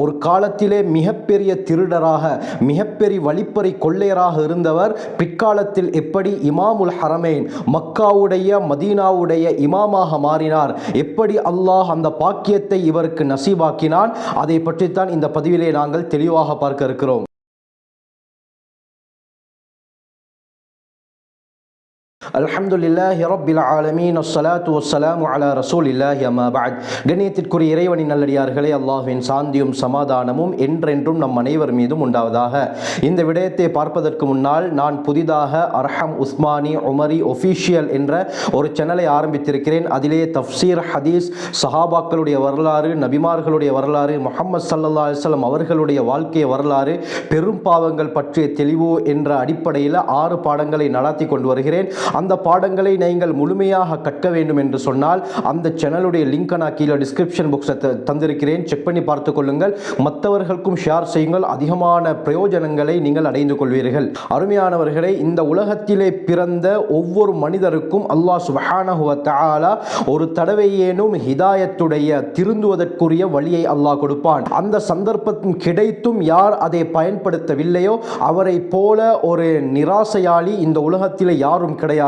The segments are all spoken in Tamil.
ஒரு காலத்திலே மிகப்பெரிய திருடராக மிகப்பெரிய வழிப்பறி கொள்ளையராக இருந்தவர் பிற்காலத்தில் எப்படி இமாமுல் ஹரமேன் மக்காவுடைய மதீனாவுடைய இமாமாக மாறினார் எப்படி அல்லாஹ் அந்த பாக்கியத்தை இவருக்கு நசீபாக்கினான் அதை பற்றித்தான் இந்த பதிவிலே நாங்கள் தெளிவாக பார்க்க இருக்கிறோம். அல்ஹம்துலில்லாஹி ரப்பில் ஆலமீன். அஸ்ஸலாத்து வஸ்ஸலாமு அலா ரசூலில்லாஹி அம்மா பஅத் கண்ணியத்திற்குரிய இறைவனின் நல்லடியார்களே அல்லாஹ்வின் சாந்தியும் சமாதானமும் என்றென்றும் நம் அனைவர் மீதும் உண்டாவதாக. இந்த விடயத்தை பார்ப்பதற்கு முன்னால் நான் புதிதாக அர்ஹம் உஸ்மானி உமரி ஒஃபீஷியல் என்ற ஒரு சேனலை ஆரம்பித்திருக்கிறேன். அதிலே தஃப்சீர் ஹதீஸ் சஹாபாக்களுடைய வரலாறு நபிமார்களுடைய வரலாறு முகமது சல்லா அலைஹி அவர்களுடைய வாழ்க்கை வரலாறு பெரும் பாவங்கள் பற்றிய தெளிவு என்ற அடிப்படையில் ஆறு பாடங்களை நடத்தி கொண்டு வருகிறேன். அந்த பாடங்களை நீங்கள் முழுமையாக கற்க வேண்டும் என்று சொன்னால் அந்த சேனலுடைய லிங்கை நான் கீழே டிஸ்கிரிப்ஷன் புக்ஸை தந்திருக்கிறேன். செக் பண்ணி பார்த்து கொள்ளுங்கள். மற்றவர்களுக்கும் ஷேர் செய்யுங்கள். அதிகமான பிரயோஜனங்களை நீங்கள் அடைந்து கொள்வீர்கள். அருமையானவர்களே இந்த உலகத்திலே பிறந்த ஒவ்வொரு மனிதருக்கும் அல்லாஹ் சுபஹானஹு ஒரு தடவையேனும் ஹிதாயத்துடைய திருந்துவதற்குரிய வழியை அல்லாஹ் கொடுப்பான். அந்த சந்தர்ப்பம் கிடைத்தும் யார் அதை பயன்படுத்தவில்லையோ அவரை போல ஒரு நிராசையாளி இந்த உலகத்திலே யாரும் கிடையாது.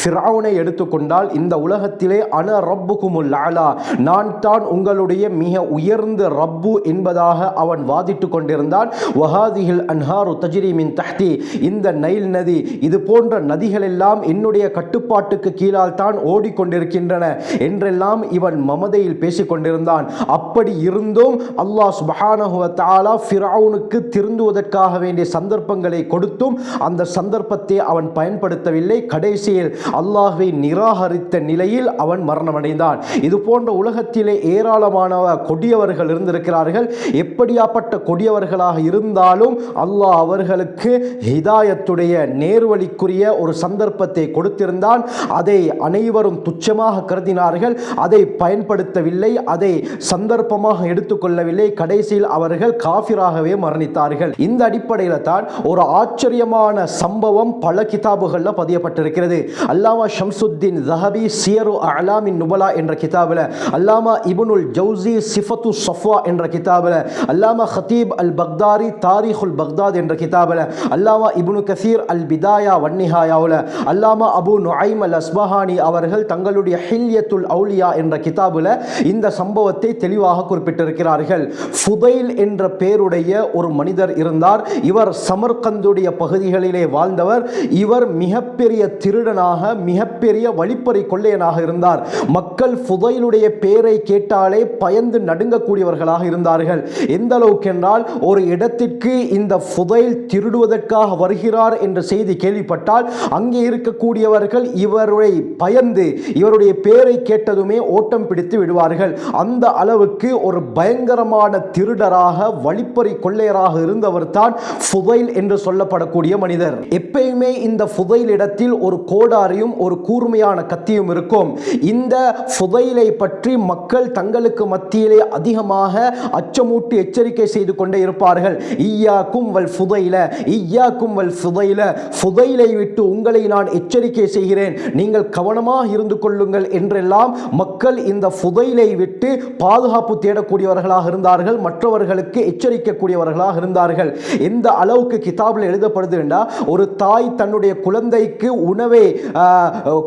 ஃபிரௌனை எடுத்துக்கொண்டால் இந்த உலகத்திலே அன ரப்புகுமுல் அலா. நான் தான் உங்களுடைய மிக உயர்ந்த ரப்பு என்பதாக அவன் வாதிட்டு கொண்டிருந்தான். வஹாதிஹில் அன்ஹாரு தஜ்ரீமின் தஹ்தி. இந்த நைல் நதி இது போன்ற நதிகள் எல்லாம் என்னுடைய கட்டுப்பாட்டுக்கு கீழால் தான் ஓடிக்கொண்டிருக்கின்றன என்றெல்லாம் இவன் மமதையில் பேசிக் கொண்டிருந்தான் அப்படி இருந்தும் அல்லாஹ் சுபஹானஹு தாலா தஆலா ஃபிரௌனுக்கு திருந்துவதற்காக வேண்டிய சந்தர்ப்பங்களை கொடுத்தும் அந்த சந்தர்ப்பத்தை அவன் பயன்படுத்தவில்லை. கடைசியில் அல்லாஹை நிராகரித்த நிலையில் அவன் மரணமடைந்தான். இது போன்ற உலகத்திலே ஏராளமான கொடியவர்கள் இருந்திருக்கிறார்கள். எப்படியாப்பட்ட கொடியவர்களாக இருந்தாலும் அல்லாஹ் அவர்களுக்கு ஹிதாயத்துடைய நேர்வழிக்குரிய ஒரு சந்தர்ப்பத்தை கொடுத்திருந்தான். அதை அனைவரும் துச்சமாக கருதினார்கள். அதை பயன்படுத்தவில்லை. அதை சந்தர்ப்பமாக எடுத்துக்கொள்ளவில்லை. கடைசியில் அவர்கள் காஃபிராகவே மரணித்தார்கள். இந்த அடிப்படையில் தான் ஒரு ஆச்சரியமான சம்பவம் பல கிதாபுகளில் பதியப்பட்டிருக்கிறது. இருக்கிறது. அல்லாமா ஷம்சுத்தீன் ஜஹபி சியரு அலாமின் நுபலா என்ற கிதாபில் அல்லாமா இபுனுல் ஜவுசி சிஃபத்து சஃபா என்ற கிதாபில் அல்லாமா ஹத்தீப் அல் பக்தாரி தாரிஹுல் பக்தாத் என்ற கிதாபில் அல்லாமா இபுனு கசீர் அல் பிதாயா வன்னிஹாயாவில் அல்லாமா அபு நுஐம் அல் அஸ்பஹானி அவர்கள் தங்களுடைய ஹில்யத்துல் அவுலியா என்ற கிதாபில் இந்த சம்பவத்தை தெளிவாக குறிப்பிட்டிருக்கிறார்கள். ஃபுதைல் என்ற பேருடைய ஒரு மனிதர் இருந்தார். இவர் சமர்கந்துடைய பகுதிகளிலே வாழ்ந்தவர். இவர் மிகப்பெரிய திரு திருடனாக மிகப்பெரிய வழிப்பறி கொள்ளையனாக இருந்தார். மக்கள் ஃபுதைலுடைய பேரை கேட்டாலே பயந்து நடுங்கக்கூடியவர்களாக இருந்தார்கள். எந்த அளவுக்கு என்றால் ஒரு இடத்திற்கு இந்த ஃபுதைல் திருடுவதற்காக வருகிறார் என்ற செய்தி கேள்விப்பட்டால் அங்கே இருக்கக்கூடியவர்கள் இவரை பயந்து இவருடைய பேரை கேட்டதுமே ஓட்டம் பிடித்து விடுவார்கள். அந்த அளவுக்கு ஒரு பயங்கரமான திருடராக வழிப்பறி கொள்ளையராக இருந்தவர் தான் ஃபுதைல் என்று சொல்லப்படக்கூடிய மனிதர். எப்பயுமே இந்த ஃபுதைல் இடத்தில் ஒரு கோடாரியும் ஒரு கூர்மையான கத்தியும் இருக்கும். இந்த புதையிலை பற்றி மக்கள் தங்களுக்கு மத்தியிலே அதிகமாக அச்சமூட்டி எச்சரிக்கை செய்து கொண்டே இருப்பார்கள். ஈயாக்கும் வல் புதையில ஈயாக்கும் வல் புதையில புதையிலை விட்டு உங்களை நான் எச்சரிக்கை செய்கிறேன். நீங்கள் கவனமாக இருந்து கொள்ளுங்கள் என்றெல்லாம் மக்கள் இந்த புதையிலை விட்டு பாதுகாப்பு தேடக்கூடியவர்களாக இருந்தார்கள். மற்றவர்களுக்கு எச்சரிக்கக்கூடியவர்களாக இருந்தார்கள். எந்த அளவுக்கு கிதாபில் எழுதப்படுது என்றால் ஒரு தாய் தன்னுடைய குழந்தைக்கு உண உணவை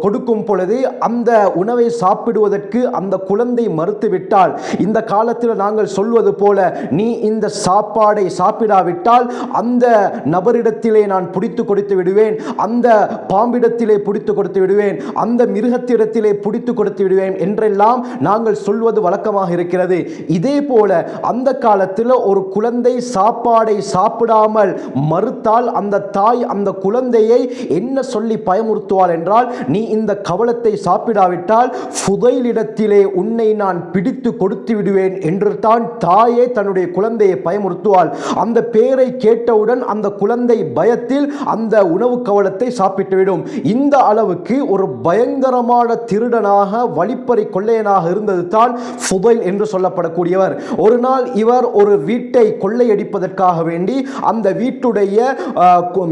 கொடுக்கும் பொழுது அந்த உணவை சாப்பிடுவதற்கு அந்த குழந்தை மறுத்துவிட்டால் இந்த காலத்தில் நாங்கள் சொல்வது போல நீ இந்த சாப்பாடை சாப்பிடாவிட்டால் அந்த நபரிடத்திலே நான் பிடித்து கொடுத்து விடுவேன் அந்த பாம்பிடத்திலே பிடித்து கொடுத்து விடுவேன் அந்த மிருகத்திடத்திலே பிடித்து கொடுத்து விடுவேன் என்றெல்லாம் நாங்கள் சொல்வது வழக்கமாக இருக்கிறது. இதே போல அந்த காலத்தில் ஒரு குழந்தை சாப்பாடை சாப்பிடாமல் மறுத்தால் அந்த தாய் அந்த குழந்தையை என்ன சொல்லி பயம் பயமுறுத்துவாள் என்றால் நீ இந்த கவலத்தை சாப்பிடாவிட்டால் புதையிலிடத்திலே உன்னை நான் பிடித்து கொடுத்து விடுவேன் என்று தான் தாயே தன்னுடைய குழந்தையை பயமுறுத்துவாள். அந்த பேரை கேட்டவுடன் அந்த குழந்தை பயத்தில் அந்த உணவு கவலத்தை சாப்பிட்டுவிடும். இந்த அளவுக்கு ஒரு பயங்கரமான திருடனாக வழிப்பறி கொள்ளையனாக இருந்தது தான் புதைல் என்று சொல்லப்படக்கூடியவர். ஒரு நாள் இவர் ஒரு வீட்டை கொள்ளையடிப்பதற்காக வேண்டி அந்த வீட்டுடைய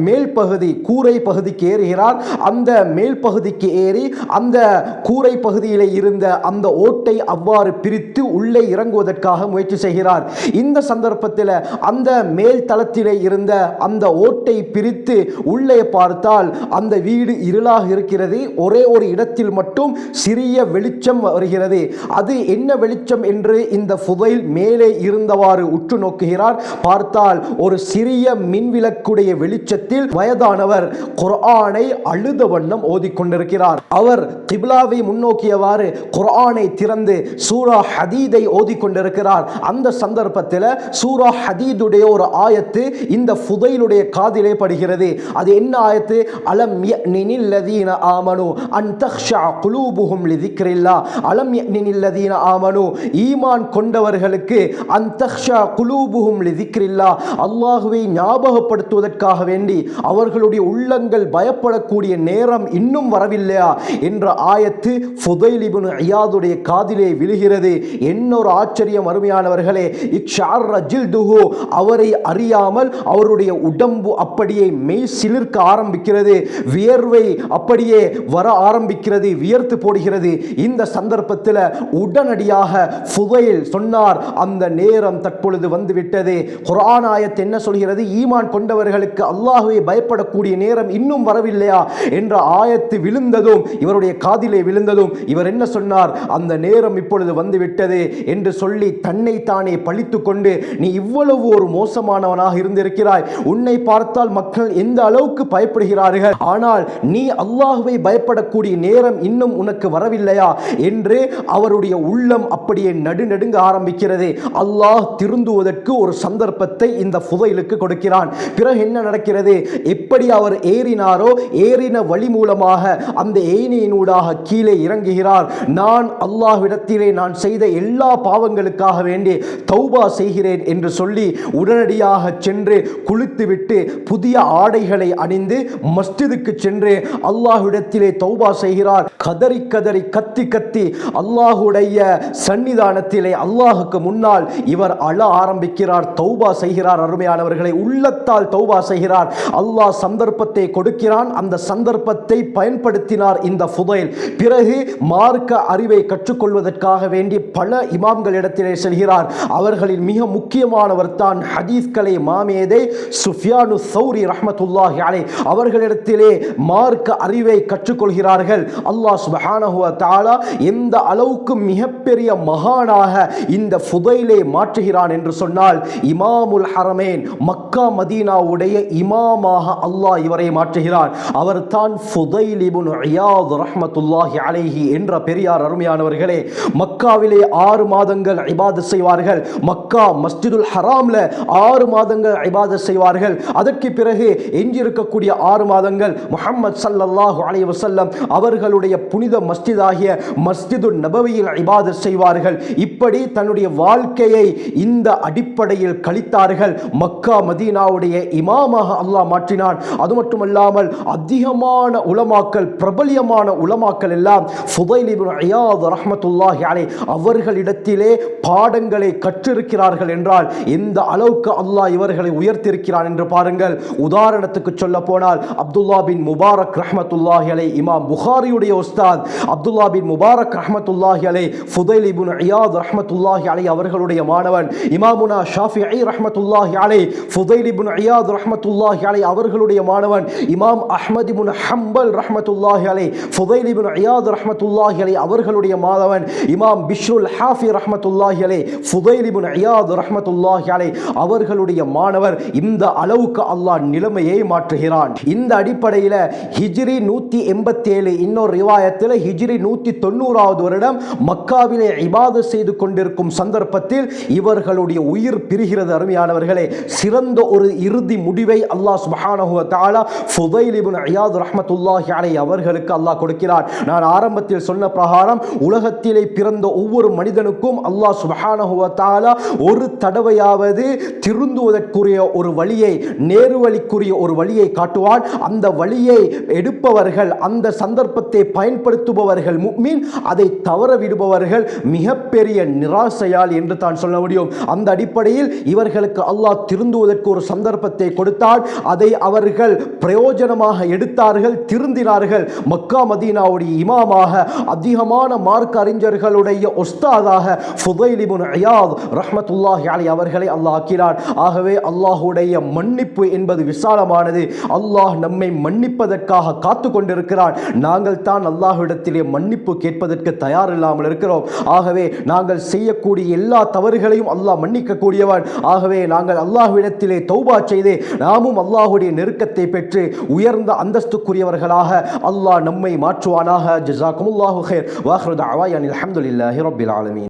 மேல் பகுதி கூரை பகுதிக்கு ஏறுகிறார். அந்த மேல் பகுதிக்கு ஏறி அந்த கூரை பகுதியில் இருந்த அந்த ஓட்டை அவ்வாறு பிரித்து உள்ளே இறங்குவதற்காக முயற்சி செய்கிறார். இந்த சந்தர்ப்பத்தில் அந்த மேல் தளத்திலே இருந்த அந்த ஓட்டை பிரித்து உள்ளே பார்த்தால் அந்த வீடு இருளாக இருக்கிறது. ஒரே ஒரு இடத்தில் மட்டும் சிறிய வெளிச்சம் வருகிறது. அது என்ன வெளிச்சம் என்று இந்த புதையில் மேலே இருந்தவாறு உற்று நோக்குகிறார். பார்த்தால் ஒரு சிறிய மின்விளக்குடைய வெளிச்சத்தில் வயதானவர் குரானை அழு அழுத வண்ணம் ஓதிக்கொண்டிருக்கிறார். அவர் கிப்லாவை முன்னோக்கியவாறு குரானை திறந்து சூரா ஹதீதை ஓதிக்கொண்டிருக்கிறார். அந்த சந்தர்ப்பத்தில் சூரா ஹதீதுடைய ஒரு ஆயத்து இந்த புதையிலுடைய காதிலே படுகிறது. அது என்ன ஆயத்து? அலம் நினில்லதீன ஆமனு அன் தக்ஷா குலூபுஹும் லிதிக்ரில்லா அலம் நினில்லதீன ஆமனு ஈமான் கொண்டவர்களுக்கு அன் தக்ஷா குலூபுஹும் லிதிக்ரில்லா அல்லாஹுவை ஞாபகப்படுத்துவதற்காக வேண்டி அவர்களுடைய உள்ளங்கள் பயப்படக்கூடிய நேரம் இன்னும் வரவில்லையா? என்ற ஆயத்து ஃபுதைலிபுன் ஐயாதுடைய காதிலே விழுகிறது. என்னொரு ஆச்சரியம் அருமையானவர்களே இக்ஷார் ஜில்துஹு அவரை அறியாமல் அவருடைய உடம்பு அப்படியே மெய் சிலிர்க்க ஆரம்பிக்கிறது. வியர்வை அப்படியே வர ஆரம்பிக்கிறது வியர்த்து போடுகிறது. இந்த சந்தர்ப்பத்தில் உடனடியாக ஃபுதைல் சொன்னார். அந்த நேரம் தற்பொழுது வந்துவிட்டது. குரான் ஆயத்து என்ன சொல்கிறது? ஈமான் கொண்டவர்களுக்கு அல்லாஹுவை பயப்படக்கூடிய நேரம் இன்னும் வரவில்லையா? என்ற ஆயத்து விழுந்ததும் இவருடைய காதிலே விழுந்ததும் இவர் என்ன சொன்னார்? அந்த நேரம் இப்பொழுது வந்துவிட்டது என்று சொல்லி தன்னை தானே பழித்து கொண்டு நீ இவ்வளவு ஒரு மோசமானவனாக இருந்திருக்கிறாய். உன்னை பார்த்தால் மக்கள் எந்த அளவுக்கு பயப்படுகிறார்கள்? ஆனால் நீ அல்லாஹுவை பயப்படக்கூடிய நேரம் இன்னும் உனக்கு வரவில்லையா? என்று அவருடைய உள்ளம் அப்படியே நடுநடுங்க ஆரம்பிக்கிறது. அல்லாஹ் திருந்துவதற்கு ஒரு சந்தர்ப்பத்தை இந்த புதையிலுக்கு கொடுக்கிறான். பிறகு என்ன நடக்கிறது? எப்படி அவர் ஏறினாரோ ஏறின வழி மூலமாக அந்த ஏனியினூடாக கீழே இறங்குகிறார். நான் அல்லாஹ்விடத்திலே நான் செய்த எல்லா பாவங்களுக்காக வேண்டி தௌபா செய்கிறேன் என்று சொல்லி உடனடியாக சென்று குளித்துவிட்டு புதிய ஆடைகளை அணிந்து மஸ்ஜிதுக்கு சென்று அல்லாஹ்விடத்திலே தௌபா செய்கிறார். கதறி கதறி கத்தி கத்தி அல்லாஹுடைய சன்னிதானத்திலே அல்லாஹுக்கு முன்னால் இவர் அழ ஆரம்பிக்கிறார் தௌபா செய்கிறார். அருமையானவர்களை உள்ளத்தால் தௌபா செய்கிறார். அல்லாஹ் சந்தர்ப்பத்தை கொடுக்கிறான். அந்த சந்தர்ப்ப சந்தர்ப்பத்தை பயன்படுத்தினார் இந்த ஃபுதைல். பிறகு மார்க்க அறிவை கற்றுக்கொள்வதற்காக வேண்டி பல இமாம்களிடத்திலே செல்கிறார். அவர்களில் மிக முக்கியமானவர் தான் ஹதீஸ்களை மாமேதே சுஃபியானு சௌரி ரஹ்மத்துல்லாஹி அலை. அவர்களிடத்திலே மார்க்க அறிவை கற்றுக்கொள்கிறார்கள். அல்லாஹ் சுபஹானஹுவ தாலா எந்த அளவுக்கு மிகப்பெரிய மகானாக இந்த ஃபுதைலை மாற்றுகிறான் என்று சொன்னால் இமாமுல் ஹரமேன் மக்கா மதீனாவுடைய இமாமாக அல்லாஹ் இவரை மாற்றுகிறார் அவர் தான் ஃபுதைலிபுன் இப்னு ரஹ்மத்துல்லாஹி அலைஹி என்ற பெரியார் அருமையானவர்களே மக்காவிலே ஆறு மாதங்கள் ஐபாத செய்வார்கள். மக்கா மஸ்ஜிதுல் ஹராம்ல ஆறு மாதங்கள் ஐபாத செய்வார்கள். அதற்கு பிறகு எஞ்சியிருக்கக்கூடிய ஆறு மாதங்கள் முகமது சல்லல்லாஹு அலைஹி வசல்லம் அவர்களுடைய புனித மஸ்ஜிதாகிய மஸ்ஜிது நபவியில் ஐபாத செய்வார்கள். இப்படி தன்னுடைய வாழ்க்கையை இந்த அடிப்படையில் கழித்தார்கள். மக்கா மதீனாவுடைய இமாமாக அல்லாஹ் மாற்றினான். அது மட்டுமல்லாமல் அதிகமான உலமாக்கல் பிரபலியமான உலமாக்கல் எல்லாம் ஃபுதைல் இப்னு இயாத் ரஹ்மத்துல்லாஹி அவர்களிடத்திலே பாடங்களை கற்றிருக்கிறார்கள் என்றால் எந்த அளவுக்கு அல்லாஹ் இவர்களை உயர்த்தியிருக்கிறான் என்று பாருங்கள். உதாரணத்துக்கு சொல்ல போனால் அப்துல்லா பின் முபாரக் ரஹமத்துல்லாஹி அலை இமாம் புகாரியுடைய உஸ்தாத் அப்துல்லா பின் முபாரக் ரஹமத்துல்லாஹி அலை ஃபுதைல் இபுன் இயாத் ரஹமத்துல்லாஹி அலை அவர்களுடைய மாணவன் இமாமுனா ஷாஃபி ஐ ரஹமத்துல்லாஹி அலை ஃபுதைல் இபுன் இயாத் ரஹமத்துல்லாஹி அலை அவர்களுடைய மாணவன் இமாம் அஹ்மத் இபுன் ஹம்பல் ரஹமத்துல்லாஹி அலை ஃபுதைல் இப்னு இயாத் ரஹமத்துல்லாஹி அலை அவர்களுடைய மாணவன் இமாம் பிஷ்ருல் ஹாஃபி ரஹமத்துல்லாஹி அலை ஃபுதைல் இப்னு இயாத் ரஹமத்துல்லாஹி அலை அவர்களுடைய மாணவர் இந்த அளவுக்கு அல்லாஹ் நிலைமையை மாற்றுகிறான். இந்த அடிப்படையில் ஹிஜ்ரி நூற்றி எண்பத்தேழு இன்னொரு ரிவாயத்தில் ஹிஜ்ரி நூற்றி தொண்ணூறாவது வருடம் மக்காவிலே இபாது செய்து கொண்டிருக்கும் சந்தர்ப்பத்தில் இவர்களுடைய உயிர் பிரிகிறது. அருமையானவர்களே சிறந்த ஒரு இறுதி முடிவை அல்லாஹ் சுபஹானஹுவ தாலா தஆலா ஃபுதைல் இப்னு ரஹமத்துல்லாஹி அலை அவர்களுக்கு அல்லாஹ் கொடுக்கிறார். நான் ஆரம்பத்தில் சொன்ன பிரகாரம் உலகத்திலே பிறந்த ஒவ்வொரு மனிதனுக்கும் அல்லாஹ் சுப்ஹானஹு ஒரு தடவையாவது திருந்துவதற்குரிய ஒரு வழியை நேர்வழிக்குரிய ஒரு வழியை காட்டுவான். அந்த வழியை எடுப்பவர்கள் அந்த சந்தர்ப்பத்தை பயன்படுத்துபவர்கள் முக்மீன் அதை தவற விடுபவர்கள் மிகப்பெரிய நிராசையால் என்று தான் சொல்ல முடியும். அந்த அடிப்படையில் இவர்களுக்கு அல்லாஹ் திருந்துவதற்கு ஒரு சந்தர்ப்பத்தை கொடுத்தால் அதை அவர்கள் பிரயோஜனமாக எடுத்தார் அவர்கள் திருந்தினார்கள். மக்கா மதீனாவுடைய இமாமாக அதிகமான மார்க் அறிஞர்களுடைய ஒஸ்தாதாக ஃபுதைலிபுன் அயாத் ரஹ்மத்துல்லாஹி அலி அவர்களை அல்லாஹ் ஆக்கினார் ஆகவே அல்லாஹுடைய மன்னிப்பு என்பது விசாலமானது. அல்லாஹ் நம்மை மன்னிப்பதற்காக காத்து கொண்டிருக்கிறான். நாங்கள் தான் அல்லாஹ்விடத்திலே மன்னிப்பு கேட்பதற்கு தயார் இல்லாமல் இருக்கிறோம். ஆகவே நாங்கள் செய்யக்கூடிய எல்லா தவறுகளையும் அல்லாஹ் மன்னிக்கக்கூடியவன். ஆகவே நாங்கள் அல்லாஹ்விடத்திலே தௌபா செய்து நாமும் அல்லாஹுடைய நெருக்கத்தை பெற்று உயர்ந்த அந்தஸ்துக்குரியவர்களாக அல்லாஹ் நம்மை மாற்றுவானாக. ஜஸாக்குமுல்லாஹு ஹேர் வாஹ்ரு தஅவாயன் அலமதுல்லாஹி ரபில் ஆலமீன்.